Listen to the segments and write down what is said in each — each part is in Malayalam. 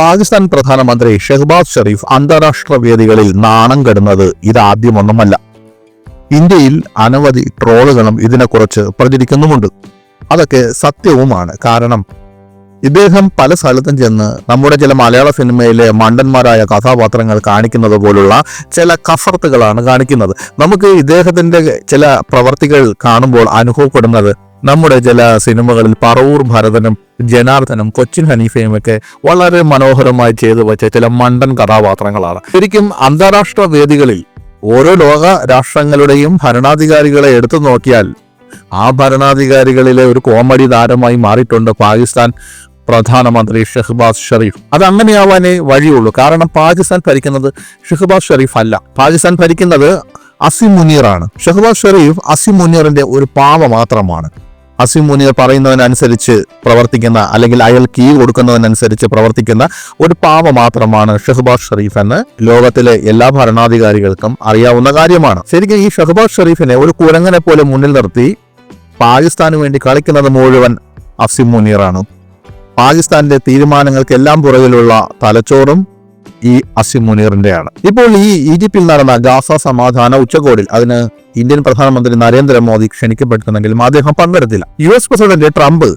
പാകിസ്ഥാൻ പ്രധാനമന്ത്രി ഷെഹ്ബാസ് ഷെറീഫ് അന്താരാഷ്ട്ര വേദികളിൽ നാണം കെടുന്നത് ഇതാദ്യമൊന്നുമല്ല. ഇന്ത്യയിൽ അനവധി ട്രോളുകളും ഇതിനെക്കുറിച്ച് പ്രചരിക്കുന്നുമുണ്ട്. അതൊക്കെ സത്യവുമാണ്. കാരണം ഇദ്ദേഹം പല സ്ഥലത്തും ചെന്ന് നമ്മുടെ ചില മലയാള സിനിമയിലെ മണ്ടന്മാരായ കഥാപാത്രങ്ങൾ കാണിക്കുന്നത് പോലുള്ള ചില കഫർത്തുകളാണ് കാണിക്കുന്നത്. നമുക്ക് ഇദ്ദേഹത്തിന്റെ ചില പ്രവർത്തികൾ കാണുമ്പോൾ അനുഭവപ്പെടുന്നത് നമ്മുടെ ചില സിനിമകളിൽ പറവൂർ ഭരതനും ജനാർദ്ദനും കൊച്ചിൻ ഹനീഫയും ഒക്കെ വളരെ മനോഹരമായി ചെയ്തു വെച്ച ചില മണ്ടൻ കഥാപാത്രങ്ങളാണ്. ശരിക്കും അന്താരാഷ്ട്ര വേദികളിൽ ഓരോ ലോക രാഷ്ട്രങ്ങളുടെയും ഭരണാധികാരികളെ എടുത്തു നോക്കിയാൽ ആ ഭരണാധികാരികളിലെ ഒരു കോമഡി താരമായി മാറിയിട്ടുണ്ട് പാകിസ്ഥാൻ പ്രധാനമന്ത്രി ഷെഹ്ബാസ് ഷെറീഫ് അത് അങ്ങനെയാവാനേ വഴിയുള്ളൂ. കാരണം പാകിസ്ഥാൻ ഭരിക്കുന്നത് ഷെഹ്ബാസ് ഷെറീഫ് അല്ല. പാകിസ്ഥാൻ ഭരിക്കുന്നത് അസിം മുനീറാണ്. ഷെഹ്ബാസ് ഷെറീഫ് അസിം മുനീറിന്റെ ഒരു പാവ മാത്രമാണ്. അസിം മുനീർ പറയുന്നതിനനുസരിച്ച് പ്രവർത്തിക്കുന്ന അല്ലെങ്കിൽ അയാൾ കീ കൊടുക്കുന്നതിനനുസരിച്ച് പ്രവർത്തിക്കുന്ന ഒരു പാവ മാത്രമാണ് ഷെഹ്ബാസ് ഷെറീഫ് എന്ന് ലോകത്തിലെ എല്ലാ ഭരണാധികാരികൾക്കും അറിയാവുന്ന കാര്യമാണ്. ശരിക്കും ഈ ഷെഹ്ബാസ് ഷെറീഫിനെ ഒരു കുരങ്ങനെ പോലെ മുന്നിൽ നിർത്തി പാകിസ്ഥാന് വേണ്ടി കളിക്കുന്നത് മുഴുവൻ അസിം മുനീറാണ്. പാകിസ്ഥാന്റെ തീരുമാനങ്ങൾക്കെല്ലാം പുറകിലുള്ള തലച്ചോറും ഈ അസിം മുനീറിന്റെയാണ്. ഇപ്പോൾ ഈ ഈജിപ്തിൽ നടന്ന ഗാസ സമാധാന ഉച്ചകോടിൽ അതിന് ഇന്ത്യൻ പ്രധാനമന്ത്രി നരേന്ദ്രമോദി ക്ഷണിക്കപ്പെട്ടിരുന്നെങ്കിലും അദ്ദേഹം പങ്കെടുത്തില്ല. യു എസ് പ്രസിഡന്റ് ട്രംപ്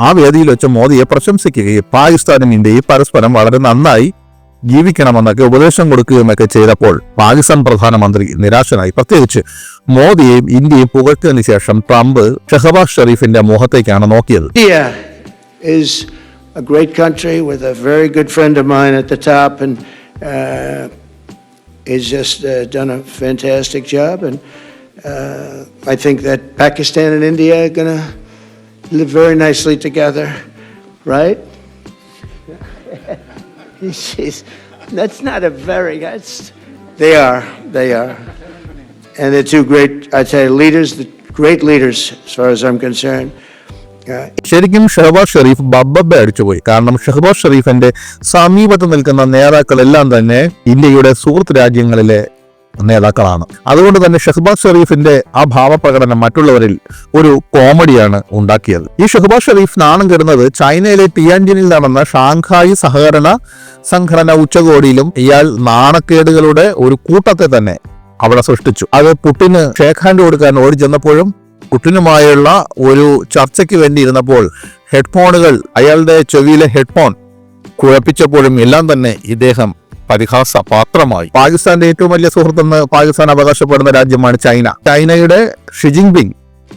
ആ വേദിയിൽ വെച്ച് മോദിയെ പ്രശംസിക്കുകയും പാകിസ്ഥാനും ഇന്ത്യയും പരസ്പരം വളരെ നന്നായി ജീവിക്കണമെന്നൊക്കെ ഉപദേശം കൊടുക്കുകയുമൊക്കെ ചെയ്തപ്പോൾ പാകിസ്ഥാൻ പ്രധാനമന്ത്രി നിരാശനായി. പ്രത്യേകിച്ച് മോദിയെയും ഇന്ത്യയും പുകഴ്ത്തിയതിനു ശേഷം ട്രംപ് ഷെഹബാസ് ഷെറീഫിന്റെ മുഖത്തേക്കാണ് നോക്കിയത്. A great country with a very good friend of mine at the top, and uh, he's just uh, done a fantastic job. And uh, I think that Pakistan and India are going to live very nicely together, right? Jeez, that's not a very. That's they are. They are, and they're two great. I tell you, leaders, the great leaders, as far as I'm concerned. ശരിക്കും ഷഹബാസ് ഷെറീഫ് ബബ്ബബ്ബ അടിച്ചുപോയി കാരണം ഷഹബാസ് ഷെറീഫിന്റെ സമീപത്ത് നിൽക്കുന്ന നേതാക്കളെല്ലാം തന്നെ ഇന്ത്യയുടെ സുഹൃത്ത് രാജ്യങ്ങളിലെ നേതാക്കളാണ്. അതുകൊണ്ട് തന്നെ ഷഹബാസ് ഷെറീഫിന്റെ ആ ഭാവപ്രകടനം മറ്റുള്ളവരിൽ ഒരു കോമഡിയാണ് ഉണ്ടാക്കിയത്. ഈ ഷഹബാസ് ഷെറീഫ് നാണം കെടുന്നത് ചൈനയിലെ ടിയാൻജിനിൽ നടന്ന ഷാങ്ഹായ് സഹകരണ സംഘടന ഉച്ചകോടിയിലും ഇയാൾ നാണക്കേടുകളുടെ ഒരു കൂട്ടത്തെ തന്നെ അവിടെ സൃഷ്ടിച്ചു. അത് പുട്ടിന് ഹാൻഡ് കൊടുക്കാൻ ഓടി ചെന്നപ്പോഴും പുട്ടിനുമായുള്ള ഒരു ചർച്ചയ്ക്ക് വേണ്ടി ഇരുന്നപ്പോൾ ഹെഡ്ഫോണുകൾ അയാളുടെ ചെവിയിലെ ഹെഡ്ഫോൺ കുഴപ്പിച്ചപ്പോഴും എല്ലാം തന്നെ ഇദ്ദേഹം പരിഹാസ പാത്രമായി പാകിസ്ഥാന്റെ ഏറ്റവും വലിയ സുഹൃത്തെന്ന് പാകിസ്ഥാൻ അവകാശപ്പെടുന്ന രാജ്യമാണ് ചൈന. ചൈനയുടെ ഷിജിങ് പിങ്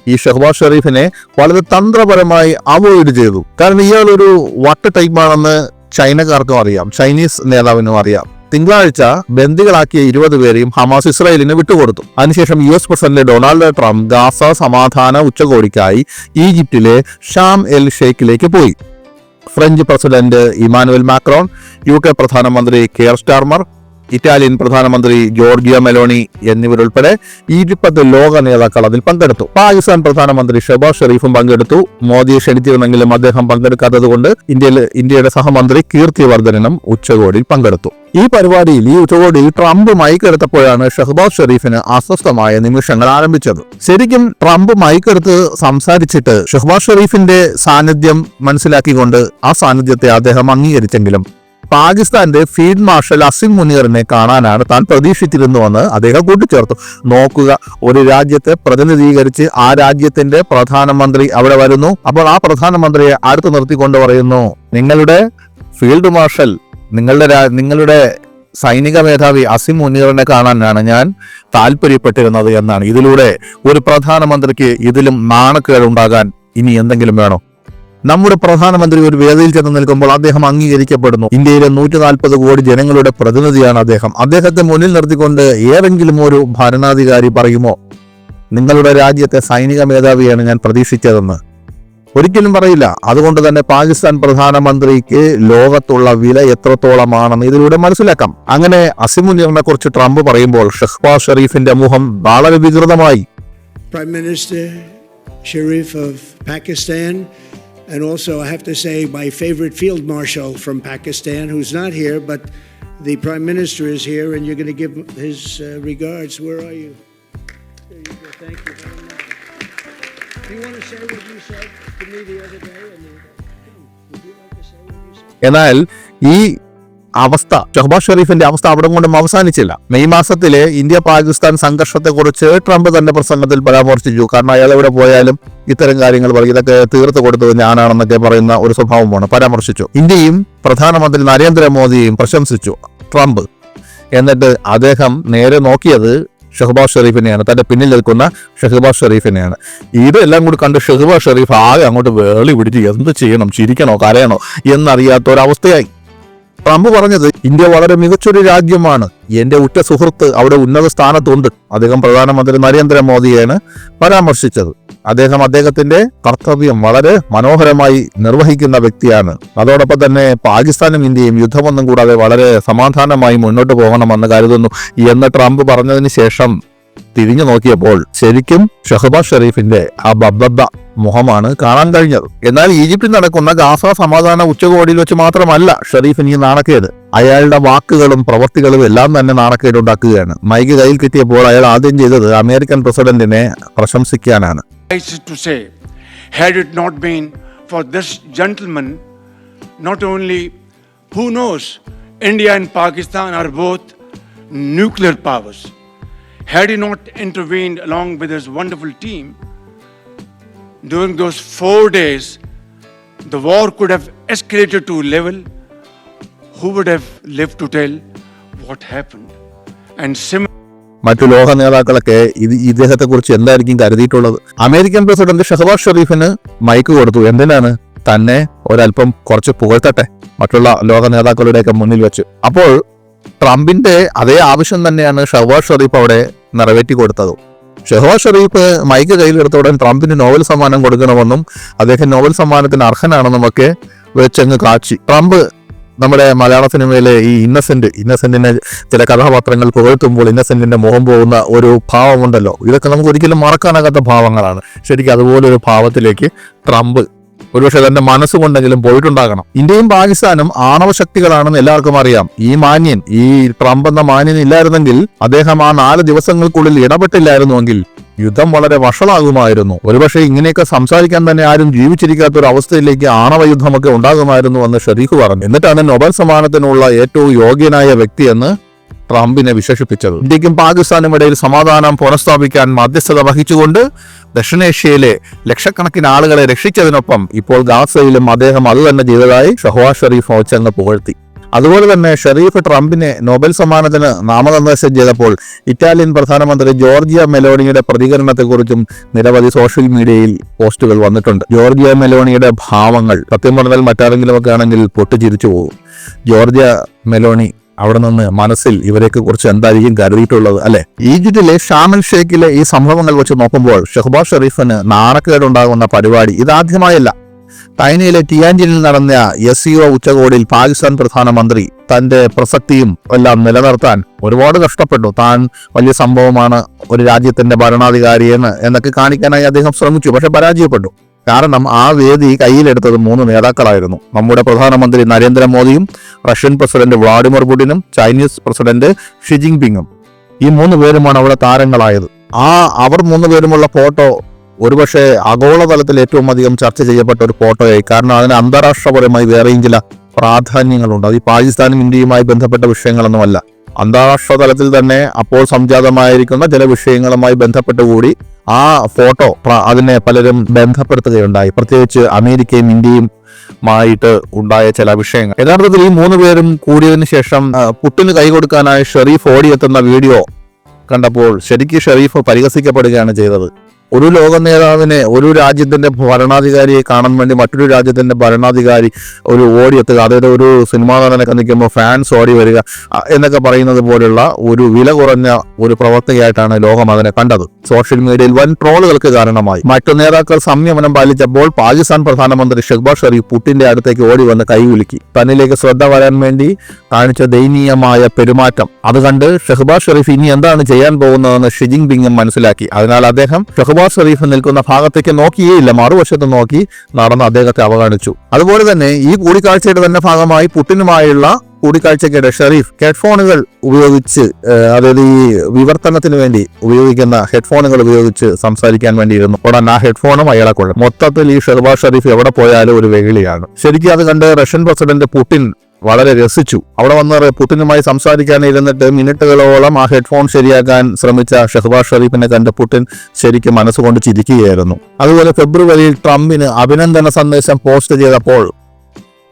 ഈ ഷഹബാസ് ഷെറീഫിനെ വളരെ തന്ത്രപരമായി അവോയ്ഡ് ചെയ്തു. കാരണം ഇയാൾ ഒരു വട്ട ടൈപ്പാണെന്ന് ചൈനക്കാർക്കും അറിയാം ചൈനീസ് നേതാവിനും അറിയാം. തിങ്കളാഴ്ച ബന്ദികളാക്കിയ ഇരുപത് പേരെയും ഹമാസ് ഇസ്രായേലിന് വിട്ടുകൊടുത്തു. അതിനുശേഷം U S president Donald Trump Gaza സമാധാന ഉച്ചകോടിക്കായി ഈജിപ്തിലെ ഷാം എൽ ഷെയ്ഖിലേക്ക് പോയി. French president Emmanuel Macron U K പ്രധാനമന്ത്രി കെയർ സ്റ്റാർമർ ഇറ്റാലിയൻ പ്രധാനമന്ത്രി ജോർജിയ മെലോണി എന്നിവരുൾപ്പെടെ ഇരുപത് ലോക നേതാക്കൾ അതിൽ പങ്കെടുത്തു. പാകിസ്ഥാൻ പ്രധാനമന്ത്രി ഷെബാസ് ഷെറീഫും പങ്കെടുത്തു. മോദിയെ ക്ഷണിച്ചിരുന്നെങ്കിലും അദ്ദേഹം പങ്കെടുക്കാത്തതുകൊണ്ട് ഇന്ത്യയിൽ ഇന്ത്യയുടെ സഹമന്ത്രി കീർത്തിവർദ്ധനും ഉച്ചകോടിയിൽ പങ്കെടുത്തു. ഈ പരിപാടിയിൽ ഈ ഉച്ചകോടിയിൽ ട്രംപ് മൈക്കെടുത്തപ്പോഴാണ് ഷഹബാസ് ഷെറീഫിന് അസ്വസ്ഥമായ നിമിഷങ്ങൾ ആരംഭിച്ചത്. ശരിക്കും ട്രംപ് മൈക്കെടുത്ത് സംസാരിച്ചിട്ട് ഷഹബാസ് ഷെറീഫിന്റെ സാന്നിധ്യം മനസ്സിലാക്കിക്കൊണ്ട് ആ സാന്നിധ്യത്തെ അദ്ദേഹം അംഗീകരിച്ചെങ്കിലും പാകിസ്ഥാന്റെ ഫീൽഡ് മാർഷൽ അസിം മുനീറിനെ കാണാനാണ് താൻ പ്രതീക്ഷിച്ചിരുന്നുവെന്ന് അദ്ദേഹം കൂട്ടിച്ചേർത്തു. നോക്കുക ഒരു രാജ്യത്തെ പ്രതിനിധീകരിച്ച് ആ രാജ്യത്തിന്റെ പ്രധാനമന്ത്രി അവിടെ വരുന്നു. അപ്പോൾ ആ പ്രധാനമന്ത്രിയെ അടുത്ത് നിർത്തിക്കൊണ്ട് പറയുന്നു നിങ്ങളുടെ ഫീൽഡ് മാർഷൽ നിങ്ങളുടെ നിങ്ങളുടെ സൈനിക മേധാവി അസിം മുനീറിനെ കാണാനാണ് ഞാൻ താല്പര്യപ്പെട്ടിരുന്നത് എന്നാണ്. ഇതിലൂടെ ഒരു പ്രധാനമന്ത്രിക്ക് ഇതിലും നാണക്കേടുണ്ടാകാൻ ഇനി എന്തെങ്കിലും വേണോ? നമ്മുടെ പ്രധാനമന്ത്രി ഒരു വേദിയിൽ ചെന്ന് നിൽക്കുമ്പോൾ അദ്ദേഹം അംഗീകരിക്കപ്പെടുന്നു. ഇന്ത്യയിലെ നൂറ്റി നാൽപ്പത് കോടി ജനങ്ങളുടെ പ്രതിനിധിയാണ് അദ്ദേഹം. അദ്ദേഹത്തെ മുന്നിൽ നിർത്തിക്കൊണ്ട് ഏതെങ്കിലും ഒരു ഭരണാധികാരി പറയുമോ? നിങ്ങളുടെ രാജ്യത്തെ സൈനിക മേധാവിയാണ് ഞാൻ പ്രതീക്ഷിച്ചതെന്ന്. ഒരിക്കലും പറയില്ല. അതുകൊണ്ട് തന്നെ പാകിസ്ഥാൻ പ്രധാനമന്ത്രിക്ക് ലോകത്തുള്ള വില എത്രത്തോളമാണെന്ന് ഇതിലൂടെ മനസ്സിലാക്കാം. അങ്ങനെ അസിമുനീറിനെ കുറിച്ച് ട്രംപ് പറയുമ്പോൾ ഷെഹ്ബാസ് ഷെറീഫിന്റെ മുഖം വളരെ വികൃതമായി. Prime Minister Sharif of Pakistan, and also I have to say my favorite field marshal from Pakistan, who's not here, but the Prime Minister is here, and you're going to give his uh, regards. Where are you? There you go. Thank you very much. Do you want to say what you said to me the other day? And the, would you like to say what you said? എന്നാൽ ഈ അവസ്ഥ. ഷഹബാസ് ഷെറീഫിന്റെ അവസ്ഥ അവിടെ കൊണ്ടും അവസാനിച്ചില്ല. മെയ് മാസത്തിലെ ഇന്ത്യ പാകിസ്ഥാൻ സംഘർഷത്തെക്കുറിച്ച് ട്രംപ് തന്റെ പ്രസംഗത്തിൽ പരാമർശിച്ചു. കാരണം അയാൾ എവിടെ പോയാലും ഇത്തരം കാര്യങ്ങൾ പറയും. ഇതൊക്കെ തീർത്ത് കൊടുത്തത് ഞാനാണെന്നൊക്കെ പറയുന്ന ഒരു സ്വഭാവമാണ്. പരാമർശിച്ചു. ഇന്ത്യയും പ്രധാനമന്ത്രി നരേന്ദ്രമോദിയെയും പ്രശംസിച്ചു ട്രംപ്. എന്നിട്ട് അദ്ദേഹം നേരെ നോക്കിയത് ഷഹബാസ് ഷെറീഫിനെയാണ് തന്റെ പിന്നിൽ നിൽക്കുന്ന ഷഹബാസ് ഷെറീഫിനെയാണ് ഇതെല്ലാം കൂടി കണ്ട് ഷഹബാസ് ഷെറീഫ് ആകെ അങ്ങോട്ട് വേളി പിടിച്ച് എന്ത് ചെയ്യണം? ചിരിക്കണോ? കരയണോ? എന്നറിയാത്ത ഒരവസ്ഥയായി ട്രംപ് പറഞ്ഞത് ഇന്ത്യ വളരെ മികച്ചൊരു രാജ്യമാണ്. എന്റെ ഉറ്റ സുഹൃത്ത് അവിടെ ഉന്നത സ്ഥാനത്തുണ്ട്. അദ്ദേഹം പ്രധാനമന്ത്രി നരേന്ദ്രമോദിയെയാണ് പരാമർശിച്ചത്. അദ്ദേഹം അദ്ദേഹത്തിന്റെ കർത്തവ്യം വളരെ മനോഹരമായി നിർവഹിക്കുന്ന വ്യക്തിയാണ്. അതോടൊപ്പം തന്നെ പാകിസ്ഥാനും ഇന്ത്യയും യുദ്ധമൊന്നും കൂടാതെ വളരെ സമാധാനമായി മുന്നോട്ട് പോകണമെന്ന് കരുതുന്നു. എന്ന് ട്രംപ് പറഞ്ഞതിന് ശേഷം തിരിഞ്ഞു നോക്കിയപ്പോൾ ശരിക്കും ഷഹബാസ് ഷെറീഫിന്റെ ആ ബബ്ബ മുഖമാണ് കാണാൻ കഴിഞ്ഞത്. എന്നാൽ ഈജിപ്തിൽ നടക്കുന്ന ഗാസ സമാധാന ഉച്ചകോടിയിൽ വെച്ച് മാത്രമല്ല ഷെറീഫ് ഇനി നാണക്കേട്. അയാളുടെ വാക്കുകളും പ്രവർത്തികളും എല്ലാം തന്നെ നാണക്കേട് ഉണ്ടാക്കുകയാണ്. മൈക്ക് കയ്യിൽ കിട്ടിയപ്പോൾ അയാൾ ആദ്യം ചെയ്തത് അമേരിക്കൻ പ്രസിഡന്റിനെ പ്രശംസിക്കാനാണ്. Not only, who knows, India and Pakistan are both nuclear powers. Had he not intervened along with his wonderful team, during those four days, the war could have escalated to a level who would have lived to tell what happened. And similarly, മറ്റു ലോക നേതാക്കളൊക്കെ ഇത് ഇദ്ദേഹത്തെ കുറിച്ച് എന്തായിരിക്കും കരുതിയിട്ടുള്ളത്? അമേരിക്കൻ പ്രസിഡന്റ് ഷഹബാസ് ഷെറീഫിന് മൈക്ക് കൊടുത്തു. എന്തിനാണ്? തന്നെ ഒരല്പം കുറച്ച് പുകഴ്ത്തട്ടെ. മറ്റുള്ള ലോക നേതാക്കളുടെയൊക്കെ മുന്നിൽ വെച്ച്. അപ്പോൾ ട്രംപിന്റെ അതേ ആവശ്യം തന്നെയാണ് ഷഹബാസ് ഷെറീഫ് അവിടെ നിറവേറ്റി കൊടുത്തത്. ഷെഹബാസ് ഷെറീഫ് മൈക്ക് കയ്യിലെടുത്ത ഉടൻ ട്രംപിന് നോവൽ സമ്മാനം കൊടുക്കണമെന്നും അദ്ദേഹം നോവൽ സമ്മാനത്തിന് അർഹനാണെന്നും ഒക്കെ വെച്ചങ്ങ് കാച്ചി. ട്രംപ് നമ്മുടെ മലയാള സിനിമയിലെ ഈ ഇന്നസെന്റ് ഇന്നസെന്റിനെ ചില കഥാപാത്രങ്ങൾ പുകഴ്ത്തുമ്പോൾ ഇന്നസെന്റിന്റെ മുഖം പോകുന്ന ഒരു ഭാവമുണ്ടല്ലോ. ഇതൊക്കെ നമുക്ക് ഒരിക്കലും മറക്കാനാകാത്ത ഭാവങ്ങളാണ്. ശരിക്കും അതുപോലൊരു ഭാവത്തിലേക്ക് ട്രംപ് ഒരുപക്ഷെ തന്റെ മനസ്സുകൊണ്ടെങ്കിലും പോയിട്ടുണ്ടാകണം. ഇന്ത്യയും പാകിസ്ഥാനും ആണവ ശക്തികളാണെന്ന് എല്ലാവർക്കും അറിയാം. ഈ മാന്യൻ ഈ ട്രംപ് എന്ന മാന്യൻ ഇല്ലായിരുന്നെങ്കിൽ അദ്ദേഹം ആ നാല് ദിവസങ്ങൾക്കുള്ളിൽ ഇടപെട്ടില്ലായിരുന്നുവെങ്കിൽ യുദ്ധം വളരെ വഷളാകുമായിരുന്നു. ഒരുപക്ഷെ ഇങ്ങനെയൊക്കെ സംസാരിക്കാൻ തന്നെ ആരും ജീവിച്ചിരിക്കാത്ത ഒരു അവസ്ഥയിലേക്ക് ആണവ യുദ്ധമൊക്കെ ഉണ്ടാകുമായിരുന്നു എന്ന് ഷെരീഖ് പറഞ്ഞു. എന്നിട്ടാണ് നൊബൽ സമ്മാനത്തിനുള്ള ഏറ്റവും യോഗ്യനായ വ്യക്തിയെന്ന് ട്രംപിനെ വിശേഷിപ്പിച്ചത്. ഇന്ത്യക്കും പാകിസ്ഥാനും ഇടയിൽ സമാധാനം പുനഃസ്ഥാപിക്കാൻ മധ്യസ്ഥത വഹിച്ചുകൊണ്ട് ദക്ഷിണേഷ്യയിലെ ലക്ഷക്കണക്കിന് ആളുകളെ രക്ഷിച്ചതിനൊപ്പം ഇപ്പോൾ ഗാസയിലും അദ്ദേഹം അത് തന്നെ ചെയ്തതായി ഷഹ്വാസ് ഷെറീഫ് ഓച്ചങ്ങ് പുകഴ്ത്തി. അതുപോലെ തന്നെ ഷെറീഫ് ട്രംപിനെ നോബൽ സമ്മാനത്തിന് നാമനിർദ്ദേശം ചെയ്തപ്പോൾ ഇറ്റാലിയൻ പ്രധാനമന്ത്രി ജോർജിയ മെലോണിയുടെ പ്രതികരണത്തെക്കുറിച്ചും നിരവധി സോഷ്യൽ മീഡിയയിൽ പോസ്റ്റുകൾ വന്നിട്ടുണ്ട്. ജോർജിയ മെലോണിയുടെ ഭാവങ്ങൾ സത്യം പറഞ്ഞാൽ മറ്റാരെങ്കിലുമൊക്കെ ആണെങ്കിൽ പൊട്ടിച്ചിരിച്ചു പോകും. ജോർജിയ മെലോണി അവിടെ നിന്ന് മനസ്സിൽ ഇവരെയൊക്കെ കുറിച്ച് എന്തായിരിക്കും കരുതിയിട്ടുള്ളത് അല്ലെ? ഈജിപ്തിലെ ഷാമൽ ഷേഖിലെ ഈ സംഭവങ്ങൾ വെച്ച് നോക്കുമ്പോൾ ഷെഹ്ബാസ് ഷെറീഫിന് നാണക്കേടുണ്ടാകുന്ന പരിപാടി ഇതാദ്യമായല്ല. ചൈനയിലെ ടിയാൻജിനിൽ നടന്ന എസ് സിഒ ഉച്ചകോടിയിൽ പാകിസ്ഥാൻ പ്രധാനമന്ത്രി തന്റെ പ്രസക്തിയും എല്ലാം നിലനിർത്താൻ ഒരുപാട് കഷ്ടപ്പെട്ടു. താൻ വലിയ സംഭവമാണ് ഒരു രാജ്യത്തിന്റെ ഭരണാധികാരിയെന്ന് എന്നൊക്കെ കാണിക്കാനായി അദ്ദേഹം ശ്രമിച്ചു പക്ഷെ പരാജയപ്പെട്ടു. കാരണം ആ വേദി കയ്യിലെടുത്തത് മൂന്ന് നേതാക്കളായിരുന്നു. നമ്മുടെ പ്രധാനമന്ത്രി നരേന്ദ്രമോദിയും റഷ്യൻ പ്രസിഡന്റ് വ്ളാഡിമിർ പുടിനും ചൈനീസ് പ്രസിഡന്റ് ഷി ജിൻപിങ്ങും. ഈ മൂന്ന് പേരുമാണ് അവിടെ താരങ്ങളായത്. ആ അവർ മൂന്ന് പേരുമുള്ള ഫോട്ടോ ഒരുപക്ഷെ ആഗോളതലത്തിൽ ഏറ്റവും അധികം ചർച്ച ചെയ്യപ്പെട്ട ഒരു ഫോട്ടോയായി. കാരണം അതിന് അന്താരാഷ്ട്രപരമായി വേറെയും ചില പ്രാധാന്യങ്ങളുണ്ട്. അത് ഈ പാകിസ്ഥാനും ഇന്ത്യയുമായി ബന്ധപ്പെട്ട വിഷയങ്ങളൊന്നുമല്ല. അന്താരാഷ്ട്ര തലത്തിൽ തന്നെ അപ്പോൾ സംജാതമായിരിക്കുന്ന ചില വിഷയങ്ങളുമായി ബന്ധപ്പെട്ട് കൂടി ആ ഫോട്ടോ അതിനെ പലരും ബന്ധപ്പെടുത്തുകയുണ്ടായി. പ്രത്യേകിച്ച് അമേരിക്കയും ഇന്ത്യയും മായിട്ട് ഉണ്ടായ ചില വിഷയങ്ങൾ. യഥാർത്ഥത്തിൽ ഈ മൂന്ന് പേരും കൂടിയതിനു ശേഷം പുട്ടിന് കൈ കൊടുക്കാനായി ഷെറീഫ് ഓടിയെത്തുന്ന വീഡിയോ കണ്ടപ്പോൾ ശരിക്കും ഷെറീഫ് പരിഹസിക്കപ്പെടുകയാണ് ചെയ്തത്. ഒരു ലോക നേതാവിനെ ഒരു രാജ്യത്തിന്റെ ഭരണാധികാരിയെ കാണാൻ വേണ്ടി മറ്റൊരു രാജ്യത്തിന്റെ ഭരണാധികാരി ഒരു ഓടിയെത്തുക അതായത് ഒരു സിനിമാ നടനൊക്കെ നിൽക്കുമ്പോൾ ഫാൻസ് ഓടി വരിക എന്നൊക്കെ പറയുന്നത് പോലുള്ള ഒരു വില കുറഞ്ഞ ഒരു പ്രവർത്തകയായിട്ടാണ് ലോകം അതിനെ കണ്ടത്. സോഷ്യൽ മീഡിയയിൽ വൻ ട്രോളുകൾക്ക് കാരണമായി. മറ്റു നേതാക്കൾ സംയമനം പാലിച്ചപ്പോൾ പാകിസ്ഥാൻ പ്രധാനമന്ത്രി ഷെഹ്ബാസ് ഷെറീഫ് പുട്ടിന്റെ അടുത്തേക്ക് ഓടി വന്ന് കൈവിളിക്കി തന്നിലേക്ക് ശ്രദ്ധ വരാൻ വേണ്ടി കാണിച്ച ദയനീയമായ പെരുമാറ്റം. അത് കണ്ട് ഷെഹ്ബാസ് ഷെറീഫ് ഇനി എന്താണ് ചെയ്യാൻ പോകുന്നതെന്ന് ഷിജിങ് പിങ്ങും മനസ്സിലാക്കി. അതിനാൽ അദ്ദേഹം ഷെഹ്ബാസ് ഷെറീഫ് നിൽക്കുന്ന ഭാഗത്തേക്ക് നോക്കിയേയില്ല. മറുവശത്ത് നോക്കി നടന്ന് അദ്ദേഹത്തെ അവഗണിച്ചു. അതുപോലെ തന്നെ ഈ കൂടിക്കാഴ്ചയുടെ തന്നെ ഭാഗമായി പുട്ടിനുമായുള്ള കൂടിക്കാഴ്ചക്കിടെ ഷെറീഫ് ഹെഡ്ഫോണുകൾ ഉപയോഗിച്ച് അതായത് ഈ വിവർത്തനത്തിന് വേണ്ടി ഉപയോഗിക്കുന്ന ഹെഡ്ഫോണുകൾ ഉപയോഗിച്ച് സംസാരിക്കാൻ വേണ്ടിയിരുന്നു. ഉടൻ ആ ഹെഡ്ഫോണും അയാളെ കൊള്ളും മൊത്തത്തിൽ ഈ ഷെർബാ ഷെറീഫ് എവിടെ പോയാലും ഒരു വെകിളിയാണ്. ശരിക്കും അത് കണ്ട് റഷ്യൻ പ്രസിഡന്റ് പുടിൻ വളരെ രസിച്ചു. അവിടെ വന്ന് സംസാരിക്കാൻ ഇരുന്നിട്ട് മിനിറ്റുകളോളം ആ ഹെഡ്ഫോൺ ശരിയാക്കാൻ ശ്രമിച്ച ഷെഹബാസ് ഷെറീഫിനെ കണ്ട് പുട്ടിൻ ശരിക്കും മനസ്സുകൊണ്ട് ചിരിക്കുകയായിരുന്നു. അതുപോലെ ഫെബ്രുവരിയിൽ ട്രംപിന് അഭിനന്ദന സന്ദേശം പോസ്റ്റ് ചെയ്തപ്പോൾ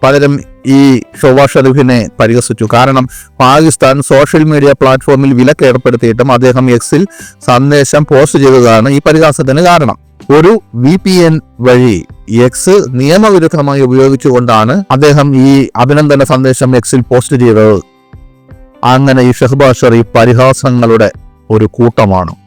പലരും ഈ ഷൊവാസ് ഷെറീഫിനെ പരിഹസിച്ചു. കാരണം പാകിസ്ഥാൻ സോഷ്യൽ മീഡിയ പ്ലാറ്റ്ഫോമിൽ വിലക്ക് ഏർപ്പെടുത്തിയിട്ടും അദ്ദേഹം എക്സിൽ സന്ദേശം പോസ്റ്റ് ചെയ്തതാണ് ഈ പരിഹാസത്തിന് കാരണം. ഒരു വി പി എൻ വഴി എക്സ് നിയമവിരുദ്ധമായി ഉപയോഗിച്ചുകൊണ്ടാണ് അദ്ദേഹം ഈ അഭിനന്ദന സന്ദേശം എക്സിൽ പോസ്റ്റ് ചെയ്തത്. അങ്ങനെ ഈ ഷഹബാസ് ഷെറീഫ് പരിഹാസങ്ങളുടെ ഒരു കൂട്ടമാണ്.